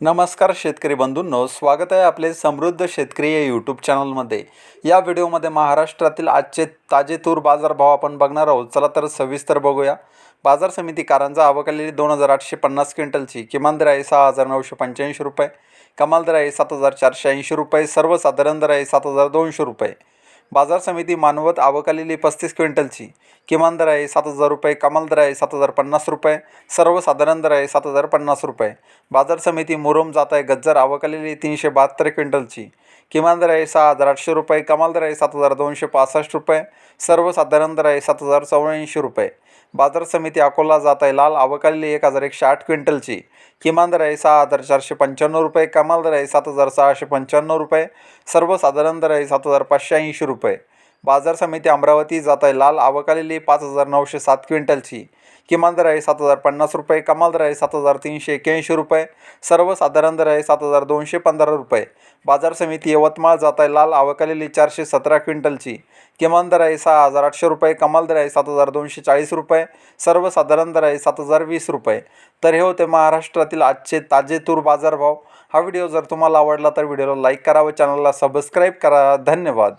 नमस्कार शेतकरी बंधूंनो स्वागत आहे आपले समृद्ध शेतकरी या यूट्यूब चॅनलमध्ये या व्हिडिओमध्ये महाराष्ट्रातील आजचे ताजे तूर बाजारभाव आपण बघणार आहोत. चला तर सविस्तर बघूया. बाजार समिती कारंजा आवकलेली दोन हजार आठशे पन्नास क्विंटलची. किमान दर आहे सहा हजार नऊशे पंच्याऐंशी रुपये. कमाल दर आहे सात हजार चारशे ऐंशी रुपये. सर्वसाधारण दर आहे सात हजार दोनशे रुपये. बाजार समिती मानवत आवक आलेली पस्तीस क्विंटलची. किमान दर आहे सात हजार रुपये कमाल दर आहे सात हजार पन्नास रुपये सर्वसाधारण दर आहे सात हजार पन्नास रुपये. बाजार समिती मुरुम जात आहे गज्जर आवक आलेली तीनशे बहात्तर क्विंटलची. किमान दर आहे सहा हजार आठशे रुपये कमाल दर आहे सात हजार दोनशे पासष्ट रुपये सर्वसाधारण दर आहे सात हजार चौऱ्याऐंशी रुपये. बाजार समिती अकोला जात आहे. लाल आवक एक हजार एकशे आठ क्विंटलची. किमान दर आहे सहा हजार चारशे पंच्याण्णव रुपये कमाल दर आहे सात हजार सहाशे पंच्याण्णव रुपये सर्वसाधारण दर आहे सात हजार पाचशे ऐंशी रुपये. बाजार समिती अमरावती जात आहे लाल आवकालेली पाच हजार नऊशे सात क्विंटलची. किमान दर आहे सात हजार पन्नास रुपये कमाल दर आहे सात हजार तीनशे एक्याऐंशी रुपये सर्वसाधारण दर आहे सात हजार दोनशे पंधरा रुपये. बाजार समिती यवतमाळ जात आहे लाल आवकालेली चारशे सतरा क्विंटलची. किमान दर आहे सहा हजार आठशे रुपये कमाल दर आहे सात हजार दोनशे चाळीस रुपये सर्वसाधारण दर आहे सात हजार वीस रुपये. तर हे होते महाराष्ट्रातील आजचे ताजे तूर बाजारभाव. हा व्हिडिओ जर तुम्हाला आवडला तर व्हिडिओला लाईक करा व चॅनलला सबस्क्राईब करा. धन्यवाद.